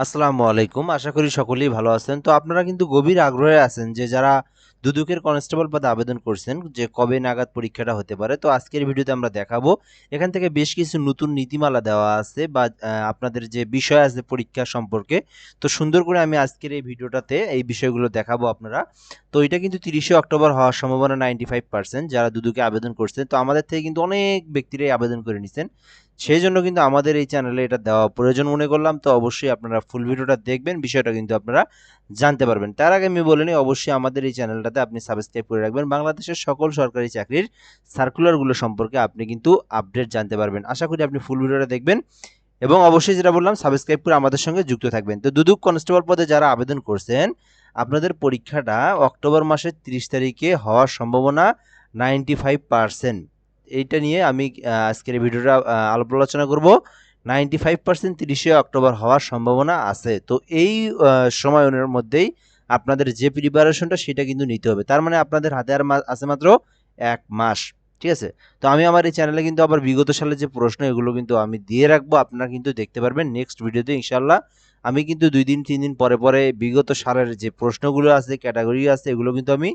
আসসালামু আলাইকুম। আশা করি সকলেই ভালো আছেন। তো আপনারা কিন্তু গভীর আগ্রহে আছেন যে যারা দুদুকের কনস্টেবল পদে আবেদন করছেন যে কবে নাগাদ পরীক্ষাটা হতে পারে। তো আজকের ভিডিওতে আমরা দেখাবো। এখান থেকে বেশ কিছু নতুন নীতিমালা দেওয়া আছে বা আপনাদের যে বিষয় আছে পরীক্ষা সম্পর্কে। তো সুন্দর করে আমি আজকের এই ভিডিওটাতে এই বিষয়গুলো দেখাবো আপনারা। তো এটা কিন্তু তিরিশে অক্টোবর হওয়ার সম্ভাবনা নাইনটি ফাইভ পার্সেন্ট যারা দুদুকে আবেদন করছেন তো আমাদের থেকে কিন্তু অনেক ব্যক্তিরাই আবেদন করে নিছেন। সেই জন্য কিন্তু আমাদের এই চ্যানেলে এটা দেওয়া প্রয়োজন মনে করলাম। তো অবশ্যই আপনারা ফুল ভিডিওটা দেখবেন, বিষয়টা কিন্তু আপনারা জানতে পারবেন। তার আগে আমি বলে নিই, অবশ্যই আমাদের এই চ্যানেলটাতে আপনি সাবস্ক্রাইব করে রাখবেন। বাংলাদেশের সকল সরকারি চাকরির সার্কুলারগুলো সম্পর্কে আপনি কিন্তু আপডেট জানতে পারবেন। আশা করি আপনি ফুল ভিডিওটা দেখবেন এবং অবশ্যই যেটা বললাম সাবস্ক্রাইব করে আমাদের সঙ্গে যুক্ত থাকবেন। তো দুদুক কনস্টেবল পদে যারা আবেদন করছেন, আপনাদের পরীক্ষাটা অক্টোবর মাসের তিরিশ তারিখে হওয়ার সম্ভাবনা নাইনটি ফাইভ পার্সেন্ট এইটা নিয়ে আমি আজকের ভিডিওটা আলাপ আলোচনা করব। নাইনটি ফাইভ পার্সেন্ট তিরিশে অক্টোবর হওয়ার সম্ভাবনা আছে। তো এই সময়ের মধ্যেই আপনাদের যে প্রিপারেশনটা সেটা কিন্তু নিতে হবে। তার মানে আপনাদের হাতে আর আছে মাত্র এক মাস। ঠিক আছে? তো আমি আমার এই চ্যানেলে কিন্তু আবার বিগত সালের যে প্রশ্ন, এগুলো কিন্তু আমি দিয়ে রাখব। আপনারা কিন্তু দেখতে পারবেন নেক্সট ভিডিওতে ইনশাল্লাহ আমি কিন্তু দুই দিন, তিন দিন পরে পরে বিগত সালের যে প্রশ্নগুলো আছে ক্যাটাগরি আছে, এগুলো কিন্তু আমি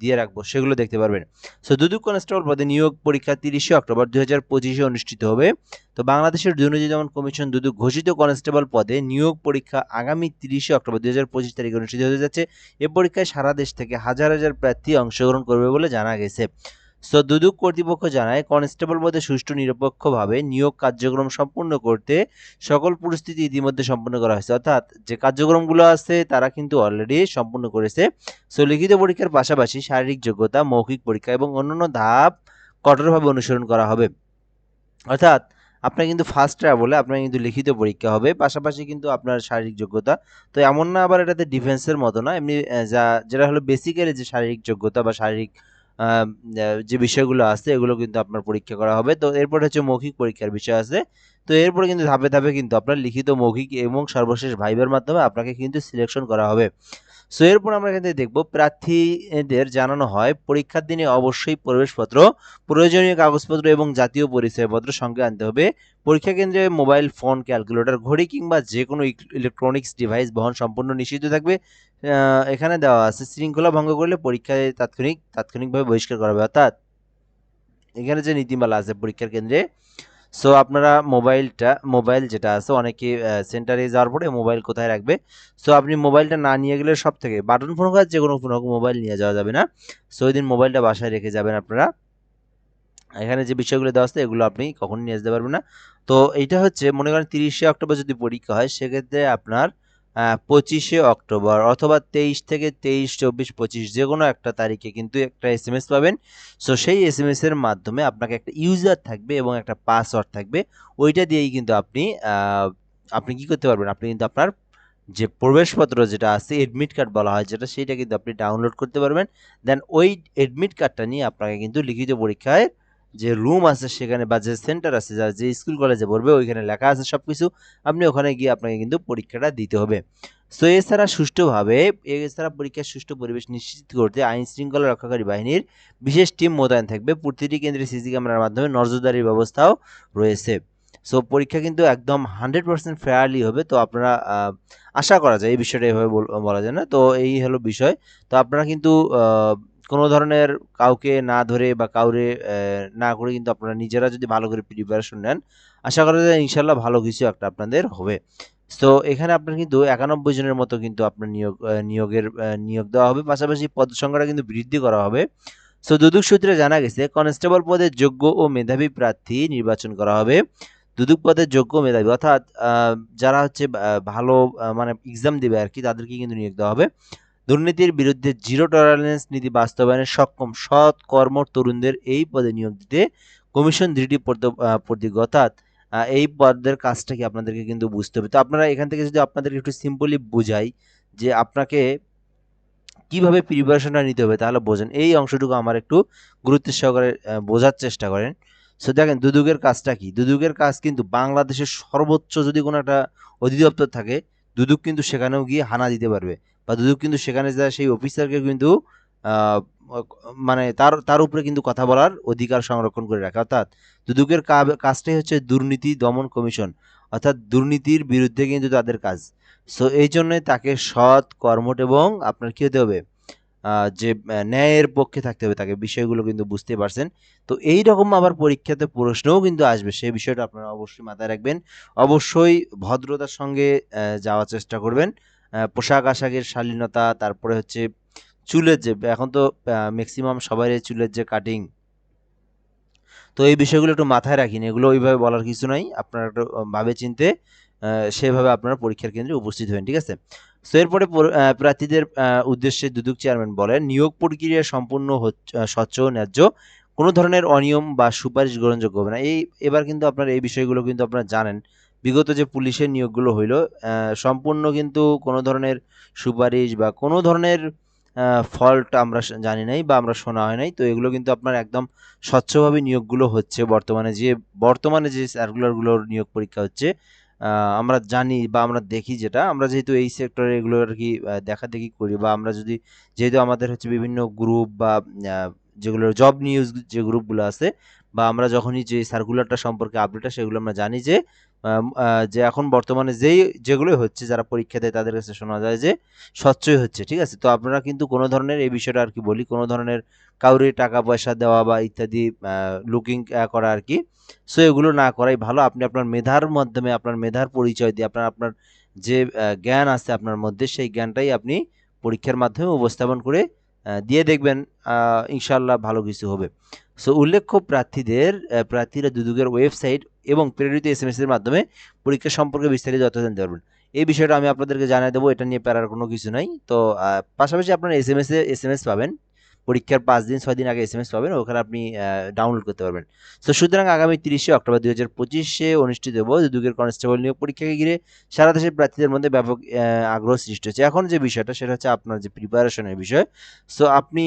দিয়ে রাখব, সেগুলো দেখতে পারবেন। সো দুদুক কনস্টেবল পদে নিয়োগ পরীক্ষা তিরিশে অক্টোবর দুই হাজার পঁচিশে অনুষ্ঠিত হবে। তো, বাংলাদেশের দুর্নীতি দমন কমিশন দুদুক ঘোষিত কনস্টেবল পদে নিয়োগ পরীক্ষা আগামী তিরিশে অক্টোবর দুই হাজার পঁচিশ তারিখে অনুষ্ঠিত হতে যাচ্ছে। এ পরীক্ষায় সারা দেশ থেকে হাজার হাজার প্রার্থী অংশগ্রহণ করবে বলে জানা গেছে। সো দুদক কর্তৃপক্ষ জানায়, কনস্টেবল পদে সুষ্ঠু, নিরপেক্ষভাবে নিয়োগ কার্যক্রম সম্পূর্ণ করতে সকল পরিস্থিতি ইতিমধ্যে সম্পন্ন করা হয়েছে। অর্থাৎ, যে কার্যক্রমগুলো আছে, তারা কিন্তু অলরেডি সম্পূর্ণ করেছে। সো লিখিত পরীক্ষার পাশাপাশি শারীরিক যোগ্যতা, মৌখিক পরীক্ষা এবং অন্যান্য ধাপ কঠোরভাবে অনুসরণ করা হবে। অর্থাৎ, আপনার কিন্তু ফার্স্ট ট্রাভেলে আপনার কিন্তু লিখিত পরীক্ষা হবে। পাশাপাশি কিন্তু আপনার শারীরিক যোগ্যতা। তো, এমন না আবার এটাতে ডিফেন্সের মতো না। এমনি যা, যেটা হলো বেসিক্যালি যে শারীরিক যোগ্যতা বা শারীরিক যে বিষয়গুলো আছে, এগুলো কিন্তু আপনার পরীক্ষা করা হবে। তো এরপর হচ্ছে মৌখিক পরীক্ষার বিষয় আছে। তো এরপর কিন্তু ধাপে ধাপে কিন্তু আপনার লিখিত মৌখিক এবং সর্বশেষ ভাইবের মাধ্যমে আপনাকে কিন্তু সিলেকশন করা হবে। সো এরপর আমরা এখান থেকে দেখব প্রার্থীদের জানানো হয় পরীক্ষার দিনে অবশ্যই প্রবেশপত্র, প্রয়োজনীয় কাগজপত্র এবং জাতীয় পরিচয়পত্র সঙ্গে আনতে হবে। পরীক্ষা কেন্দ্রে মোবাইল ফোন, ক্যালকুলেটর, ঘড়ি কিংবা যে কোনো ইলেকট্রনিক্স ডিভাইস বহন সম্পূর্ণ নিষিদ্ধ থাকবে। এখানে দেওয়া আছে, শৃঙ্খলা ভঙ্গ করলে পরীক্ষায় তাৎক্ষণিক, তাৎক্ষণিকভাবে বহিষ্কার করা হবে। অর্থাৎ, এখানে যে নীতিমালা আছে পরীক্ষার কেন্দ্রে সো আপনারা মোবাইলটা মোবাইল যেটা আছে অনেকে সেন্টারে যাওয়ার পরে মোবাইল কোথায় রাখবে? সো আপনি মোবাইলটা না নিয়ে গেলে সব থেকে বাটন ফোন কাজ যে কোনো ফোন হোক, মোবাইল নিয়ে যাওয়া যাবে না। সো ওই দিন মোবাইলটা বাসায় রেখে যাবেন আপনারা। এখানে যে বিষয়গুলো দেওয়া আছে এগুলো আপনি কখন নিয়ে আসতে পারবেন না। তো এইটা হচ্ছে মনে করেন তিরিশে অক্টোবর যদি পরীক্ষা হয় সেক্ষেত্রে আপনার পঁচিশে অক্টোবর অথবা তেইশ থেকে তেইশ, চব্বিশ, পঁচিশ যে কোনো একটা তারিখে কিন্তু একটা এস এম এস পাবেন। সো সেই এস এম এস এর মাধ্যমে আপনাকে একটা ইউজার থাকবে এবং একটা পাসওয়ার্ড থাকবে। ওইটা দিয়েই কিন্তু আপনি আপনি কি করতে পারবেন? আপনি কিন্তু আপনার যে প্রবেশপত্র যেটা আছে এডমিট কার্ড বলা হয় যেটা সেইটা কিন্তু আপনি ডাউনলোড করতে পারবেন। দেন ওই এডমিট কার্ডটা নিয়ে আপনাকে কিন্তু লিখিত পরীক্ষায় যে রুম আছে সেখানে বা যে সেন্টার আছে যা যে স্কুল কলেজে পড়বে, ওইখানে লেখা আছে সব কিছু আপনি ওখানে গিয়ে আপনাকে কিন্তু পরীক্ষাটা দিতে হবে। সো এছাড়া সুষ্ঠুভাবে, এছাড়া পরীক্ষার সুষ্ঠু পরিবেশ নিশ্চিত করতে আইন শৃঙ্খলা রক্ষাকারী বাহিনীর বিশেষ টিম মোতায়েন থাকবে। প্রতিটি কেন্দ্রে সিসি ক্যামেরার মাধ্যমে নজরদারির ব্যবস্থাও রয়েছে। সো পরীক্ষা কিন্তু একদম হান্ড্রেড পার্সেন্ট ফেয়ারলি হবে। তো আপনারা আশা করা যায়, এই বিষয়টা এভাবে বল- যায় না। তো এই হলো বিষয়। তো আপনারা কিন্তু কোনো ধরনের কাউকে না ধরে বা কাউরে না করে কিন্তু আপনারা নিজেরা যদি ভালো করে প্রিপারেশন নেন, আশা করা যায় ইনশাল্লাহ ভালো কিছু একটা আপনাদের হবে। তো এখানে আপনার কিন্তু একানব্বই জনের মতো কিন্তু আপনার নিয়োগ নিয়োগের নিয়োগ দেওয়া হবে। পাশাপাশি পদ সংখ্যাটা কিন্তু বৃদ্ধি করা হবে। সো দুদক সূত্রে জানা গেছে, কনস্টেবল পদে যোগ্য ও মেধাবী প্রার্থী নির্বাচন করা হবে। দুদক পদে যোগ্য মেধাবী, অর্থাৎ যারা হচ্ছে ভালো মানে এক্সাম দেবে আর কি তাদেরকে কিন্তু নিয়োগ দেওয়া হবে। দুর্নীতির বিরুদ্ধে জিরো টলারেন্স নীতি বাস্তবায়নে সক্ষম সৎ কর্ম তরুণদের এই পদে নিয়োগ দিতে কমিশন দৃঢ় প্রত- আহ, অর্থাৎ এই পদের কাজটা কি আপনাদেরকে কিন্তু বুঝতে হবে। তো আপনারা এখান থেকে যদি আপনাদেরকে একটু সিম্পলি বুঝাই যে আপনাকে কীভাবে প্রিপারেশনটা নিতে হবে তাহলে বোঝেন। এই অংশটুকু আমার একটু গুরুত্বের সহকারে বোঝার চেষ্টা করেন। সো দেখেন দুদুকের কাজটা কি? দুদুকের কাজ কিন্তু বাংলাদেশের সর্বোচ্চ যদি কোনো একটা অধিদপ্তর থাকে দুদুক কিন্তু সেখানেও গিয়ে হানা দিতে পারবে। বা দুদুক কিন্তু সেখানে যায়, সেই অফিসারকে কিন্তু মানে তার তার উপরে কিন্তু কথা বলার অধিকার সংরক্ষণ করে রাখে। অর্থাৎ দুদুকের কাজটাই হচ্ছে দুর্নীতি দমন কমিশন। অর্থাৎ দুর্নীতির বিরুদ্ধে কিন্তু তাদের কাজ। সো এই জন্যই তাকে সৎ কর্মট এবং আপনার কী হতে হবে যে ন্যায়ের পক্ষে থাকতে হবে তাকে। বিষয়গুলো কিন্তু বুঝতে পারছেন। তো এই রকম আবার পরীক্ষাতে প্রশ্নও কিন্তু আসবে। সেই বিষয়টা আপনারা অবশ্যই মাথায় রাখবেন। অবশ্যই ভদ্রতার সঙ্গে যাওয়ার চেষ্টা করবেন। পোশাক আশাকের শালীনতা, তারপরে হচ্ছে চুলের যে, এখন তো ম্যাক্সিমাম সবাই চুলের যে কাটিং তো এই বিষয়গুলো একটু মাথায় রাখিন, এগুলো ওইভাবে বলার কিছু নাই। আপনারা একটু ভাবে চিনতে সেভাবে আপনারা পরীক্ষার কেন্দ্রে উপস্থিত হবেন, ঠিক আছে? তো এরপরে প্রার্থীদের উদ্দেশ্যে দুদক চেয়ারম্যান বলেন, নিয়োগ প্রক্রিয়া সম্পূর্ণ স্বচ্ছ, ন্যায্য, কোনো ধরনের অনিয়ম বা সুপারিশ গ্রহণযোগ্য হবে না। এই, এবার কিন্তু আপনার এই বিষয়গুলো কিন্তু আপনারা জানেন। বিগত যে পুলিশের নিয়োগগুলো হইল সম্পূর্ণ কিন্তু কোনো ধরনের সুপারিশ বা কোনো ধরনের ফল্ট আমরা জানি নাই বা আমরা শোনা হয় নাই। তো এগুলো কিন্তু আপনার একদম স্বচ্ছভাবে নিয়োগগুলো হচ্ছে বর্তমানে। যে বর্তমানে যে সার্কুলারগুলোর নিয়োগ পরীক্ষা হচ্ছে আমরা জানি বা আমরা দেখি যেটা, আমরা যেহেতু এই সেক্টরে এগুলো আর কি দেখা দেখি করি বা আমরা যদি, যেহেতু আমাদের হচ্ছে বিভিন্ন গ্রুপ বা যেগুলো জব নিউজ যে গ্রুপগুলো আছে, বা আমরা যখনই যে সার্কুলারটা সম্পর্কে আপডেট সেগুলো আমরা জানি যে যে এখন বর্তমানে যেই, যেগুলোই হচ্ছে, যারা পরীক্ষা দেয়, তাদের কাছে শোনা যায় যে স্বচ্ছই হচ্ছে, ঠিক আছে? তো আপনারা কিন্তু কোনো ধরনের এই বিষয়টা আর কি বলি, কোনো ধরনের কাউরে টাকা পয়সা দেওয়া বা ইত্যাদি লুকিং করা আর কি। সো এগুলো না করাই ভালো। আপনি আপনার মেধার মাধ্যমে, আপনার মেধার পরিচয় দিয়ে, আপনার আপনার যে জ্ঞান আছে আপনার মধ্যে, সেই জ্ঞানটাই আপনি পরীক্ষার মাধ্যমে উপস্থাপন করে দিয়ে দেখবেন ইনশাল্লাহ ভালো কিছু হবে। সো উল্লেখ্য প্রার্থীদের প্রার্থীরা দুদুকের ওয়েবসাইট এবং প্রেরিত এস এম এর মাধ্যমে পরীক্ষা সম্পর্কে বিস্তারিত তথ্য জানতে পারবেন। এই বিষয়টা আমি আপনাদেরকে জানিয়ে দেবো, এটা নিয়ে প্যারার কোনো কিছু নাই। তো পাশাপাশি আপনারা S M S S M S পাবেন। পরীক্ষার পাঁচ দিন, ছয় দিন আগে এস এম এস পাবেন, ওখানে আপনি ডাউনলোড করতে পারবেন। তো সুতরাং আগামী তিরিশে অক্টোবর দুই হাজার পঁচিশে অনুষ্ঠিত হব দুদুকের কনস্টেবল নিয়োগ পরীক্ষাকে ঘিরে সারা দেশের প্রার্থীদের মধ্যে ব্যাপক আগ্রহ সৃষ্টি হচ্ছে। এখন যে বিষয়টা, সেটা হচ্ছে আপনার যে প্রিপারেশনের বিষয়। সো আপনি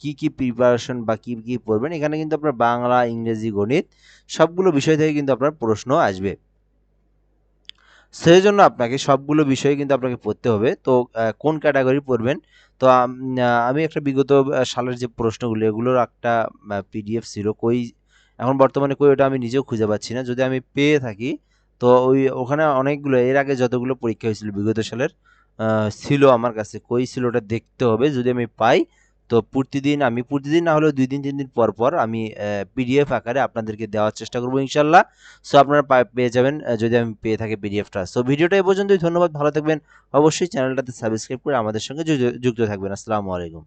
কি কি প্রিপারেশন বা কী কী পড়বেন, এখানে কিন্তু আপনার বাংলা, ইংরেজি, গণিত সবগুলো বিষয় থেকে কিন্তু আপনার প্রশ্ন আসবে। সেই জন্য আপনাকে সবগুলো বিষয় কিন্তু আপনাকে পড়তে হবে। তো কোন ক্যাটাগরি পড়বেন? তো, আমি একটা বিগত সালের যে প্রশ্নগুলো, এগুলোর একটা পিডিএফ ছিল, কই, এখন বর্তমানে কই, ওটা আমি নিজেও খুঁজে পাচ্ছি না। যদি আমি পেয়ে থাকি, তো ওই, ওখানে অনেকগুলো, এর আগে যতগুলো পরীক্ষা হয়েছিল বিগত সালের ছিল আমার কাছে, কই ছিল ওটা দেখতে হবে। যদি আমি পাই তো প্রতিদিন আমি, প্রতিদিন না হলেও দুই দিন, তিন দিন পর পর আমি পিডিএফ আকারে আপনাদেরকে দেওয়ার চেষ্টা করব ইনশাল্লাহ। সো আপনারা পেয়ে যাবেন যদি আমি পেয়ে থাকি পিডিএফটা সো ভিডিওটা এই পর্যন্তই। ধন্যবাদ, ভালো থাকবেন। অবশ্যই চ্যানেলটাতে সাবস্ক্রাইব করে আমাদের সঙ্গে যুক্ত যুক্ত থাকবেন। আসসালামু আলাইকুম।